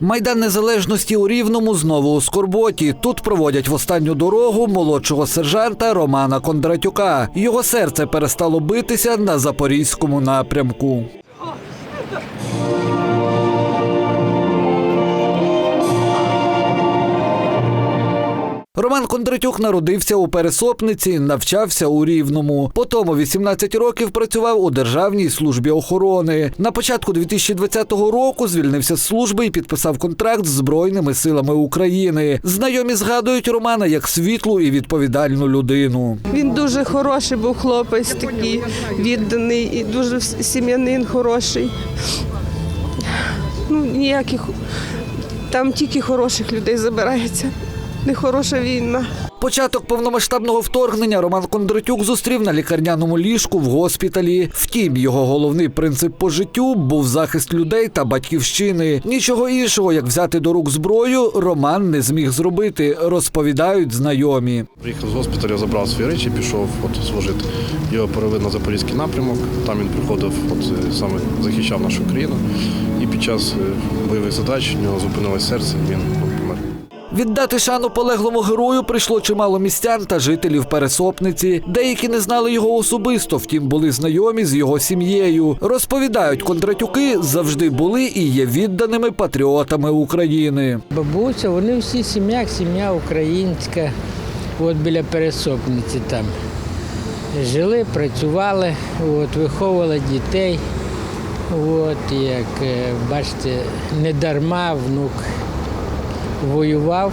Майдан Незалежності у Рівному знову у Скорботі. Тут проводять в останню дорогу молодшого сержанта Романа Кондратюка. Його серце перестало битися на запорізькому напрямку. Роман Кондратюк народився у Пересопниці, навчався у Рівному. Потім у 18 років працював у Державній службі охорони. На початку 2020 року звільнився з служби і підписав контракт з Збройними силами України. Знайомі згадують Романа як світлу і відповідальну людину. Він дуже хороший був хлопець, такий відданий і дуже сім'янин хороший. Ну, ніяких там тільки хороших людей забирається. Нехороша війна. Початок повномасштабного вторгнення Роман Кондратюк зустрів на лікарняному ліжку в госпіталі. Втім, його головний принцип по життю був захист людей та батьківщини. Нічого іншого, як взяти до рук зброю, Роман не зміг зробити, розповідають знайомі. Приїхав з госпіталю, забрав свої речі, пішов от, служити. Його перевели на запорізький напрямок. Там він приходив, от, е, саме захищав нашу країну. І під час е, бойових задач у нього зупинилось серце, він. Віддати шану полеглому герою прийшло чимало містян та жителів Пересопниці. Деякі не знали його особисто, втім були знайомі з його сім'єю. Розповідають, Кондратюки завжди були і є відданими патріотами України. Бабуся, вони всі сім'я, сім'я українська, от біля пересопниці там. Жили, працювали, от, виховували дітей. От, як е, бачите, не дарма внук воював.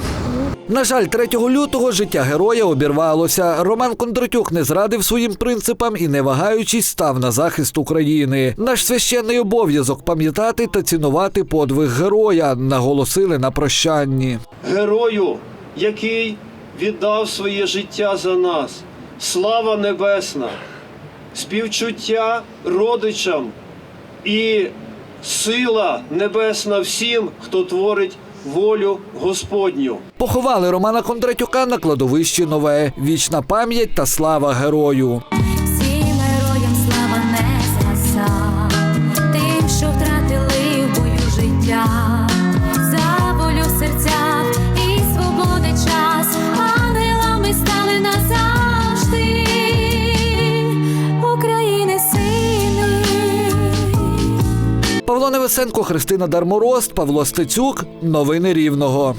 На жаль, 3 лютого життя героя обірвалося. Роман Кондратюк не зрадив своїм принципам і, не вагаючись, став на захист України. Наш священний обов'язок пам'ятати та цінувати подвиг героя, наголосили на прощанні. герою, який віддав своє життя за нас. Слава небесна, співчуття родичам і сила небесна всім, хто творить волю Господню. Поховали Романа Кондратюка на кладовищі нове. Вічна пам'ять та слава герою. Павло Невесенко, Христина Дарморост, Павло Стецюк. Новини Рівного.